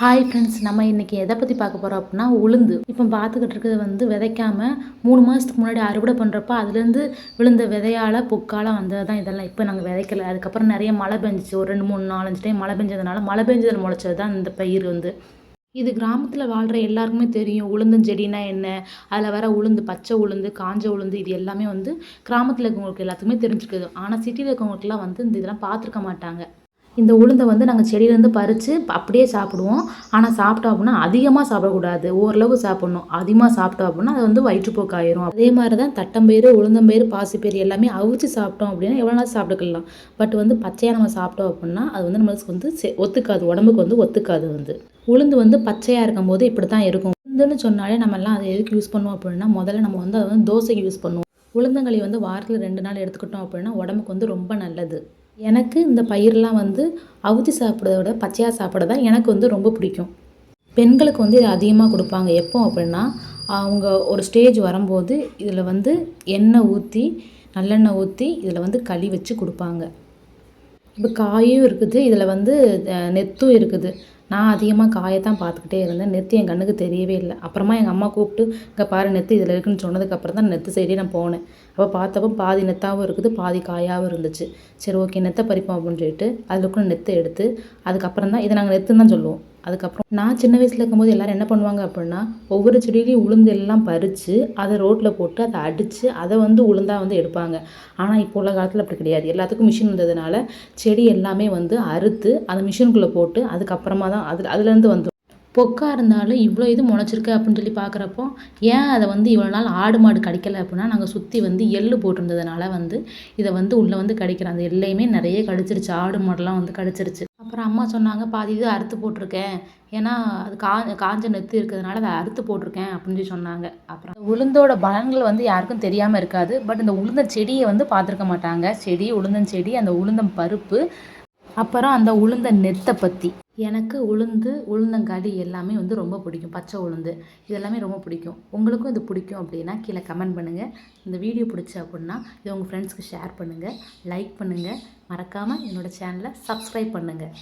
Hi friends நம்ம இன்றைக்கி எதை பற்றி பார்க்க போகிறோம் அப்படின்னா உளுந்து. இப்போ பார்த்துக்கிட்டு இருக்கிறது வந்து விதைக்காமல் மூணு மாதத்துக்கு முன்னாடி அறுவடை பண்ணுறப்ப அதுலேருந்து விழுந்த விதையால் பொக்கால வந்தது தான் இதெல்லாம். இப்போ நாங்கள் விதைக்கல. அதுக்கப்புறம் நிறைய மழை பெஞ்சிச்சு. ஒரு ரெண்டு மூணு நாலஞ்சு டைம் மழை பெஞ்சதுனால மழை பெஞ்சதில் முளைச்சது தான் இந்த பயிர் வந்து. இது கிராமத்தில் வாழ்கிற எல்லாருக்குமே தெரியும். உளுந்தஞ்செடினா என்ன? அதில் வர உளுந்து பச்சை உளுந்து காஞ்ச உளுந்து இது எல்லாமே வந்து கிராமத்தில் இருக்கவங்களுக்கு எல்லாத்துக்குமே தெரிஞ்சிருக்குது. ஆனால் சிட்டியில் இருக்கவங்களுக்குலாம் வந்து இந்த இதெல்லாம் பார்த்துருக்க மாட்டாங்க. இந்த உளுந்தை வந்து நாங்கள் செடியிலேருந்து பறித்து அப்படியே சாப்பிடுவோம். ஆனால் சாப்பிட்டோம் அப்படின்னா அதிகமாக சாப்பிடக்கூடாது. ஓரளவு சாப்பிட்ணும். அதிகமாக சாப்பிட்டோம் அப்படின்னா அது வந்து வயிற்றுப்போக்கு ஆயிரும். அதே மாதிரி தான் தட்டம்பயிறு உளுந்தம்பயிறு பாசிப்பயிறு எல்லாமே அவிச்சு சாப்பிட்டோம் அப்படின்னா எவ்வளோ நாள் சாப்பிட்டுக்கலாம். பட் வந்து பச்சையாக நம்ம சாப்பிட்டோம் அப்படின்னா அது வந்து நம்மளுக்கு வந்து செ ஒத்துக்காது. உடம்புக்கு வந்து ஒத்துக்காது வந்து. உளுந்து வந்து பச்சையாக இருக்கும்போது இப்படி தான் இருக்கும். உளுந்துன்னு சொன்னாலே நம்ம எல்லாம் அதை எதுக்கு யூஸ் பண்ணுவோம் அப்படின்னா முதல்ல நம்ம வந்து அதை வந்து தோசைக்கு யூஸ் பண்ணுவோம். உளுந்தங்களி வந்து வாரத்தில் ரெண்டு நாள் எடுத்துக்கிட்டோம் அப்படின்னா உடம்புக்கு வந்து ரொம்ப நல்லது. எனக்கு இந்த பயிரெலாம் வந்து அவிச்சு சாப்பிட்றத விட பச்சையாக சாப்பிட தான் எனக்கு வந்து ரொம்ப பிடிக்கும். பெண்களுக்கு வந்து இது அதிகமாக கொடுப்பாங்க. எப்போ அப்படின்னா அவங்க ஒரு ஸ்டேஜ் வரும்போது இதில் வந்து எண்ணெய் ஊற்றி நல்லெண்ணெய் ஊற்றி இதில் வந்து களி வச்சு கொடுப்பாங்க. இப்போ காயும் இருக்குது இதில் வந்து நெத்தும் இருக்குது. நான் அதிகமாக காயை தான் பார்த்துக்கிட்டே இருந்தேன். நெத்து என் கண்ணுக்கு தெரியவே இல்லை. அப்புறமா எங்கள் அம்மா கூப்பிட்டு இங்கே பாரு நெத்து இதில் இருக்குன்னு சொன்னதுக்கப்புறம் தான் நெத்து சைடே நான் போனேன். அப்போ பார்த்தப்போ பாதி நெத்தாகவும் இருக்குது பாதி காயாகவும் இருந்துச்சு. சரி ஓகே நெத்தை பறிப்போம் அப்படின்னு சொல்லிட்டு அதில் இருக்கிற நெத்தை எடுத்து அதுக்கப்புறம் தான் இதை நாங்கள் நெத்துன்னு தான் சொல்லுவோம். அதுக்கப்புறம் நான் சின்ன வயசில் இருக்கும்போது எல்லோரும் என்ன பண்ணுவாங்க அப்படின்னா ஒவ்வொரு செடியிலையும் உளுந்து எல்லாம் பறித்து அதை ரோட்டில் போட்டு அதை அடித்து அதை வந்து உளுந்தாக வந்து எடுப்பாங்க. ஆனால் இப்போ உள்ள காலத்தில் அப்படி கிடையாது. எல்லாத்துக்கும் மிஷின் வந்ததுனால செடி எல்லாமே வந்து அறுத்து அந்த மிஷினுக்குள்ளே போட்டு அதுக்கப்புறமா தான் அதில் அதுலேருந்து வந்து பொக்கா இருந்தாலும் இவ்வளோ இது முளைச்சிருக்கு அப்படின்னு சொல்லி பார்க்குறப்போ ஏன் அதை வந்து இவ்வளோ நாள் ஆடு மாடு கடிக்கலை அப்படின்னா நாங்கள் சுற்றி வந்து எள்ளு போட்டிருந்ததுனால வந்து இதை வந்து உள்ளே வந்து கடிக்கிறோம். அந்த எல்லையுமே நிறைய கடிச்சிருச்சு. ஆடு மாடெல்லாம் வந்து கடிச்சிருச்சு. அப்புறம் அம்மா சொன்னாங்க பாதி இது அறுத்து போட்டிருக்கேன். ஏன்னா அது கா காஞ்ச நெத்து இருக்கிறதுனால அதை அறுத்து போட்டிருக்கேன் அப்படின்னு சொல்லி சொன்னாங்க. அப்புறம் உளுந்தோட பலன்கள் வந்து யாருக்கும் தெரியாமல் இருக்காது. பட் இந்த உளுந்த செடியை வந்து பார்த்துருக்க மாட்டாங்க. செடி உளுந்தஞ்செடி அந்த உளுந்தம் பருப்பு அப்புறம் அந்த உளுந்த நெத்தை பற்றி எனக்கு உளுந்து உளுந்தங்களி எல்லாமே வந்து ரொம்ப பிடிக்கும். பச்சை உளுந்து. இதெல்லாமே ரொம்ப பிடிக்கும். உங்களுக்கும் இது பிடிக்கும் அப்படின்னா கீழே கமெண்ட் பண்ணுங்கள் இந்த வீடியோ பிடிச்சி அப்படின்னா இது உங்கள் ஃப்ரெண்ட்ஸ்க்கு ஷேர் பண்ணுங்கள் லைக் பண்ணுங்கள் மறக்காமல் என்னோடய சேனலை சப்ஸ்கிரைப் பண்ணுங்கள்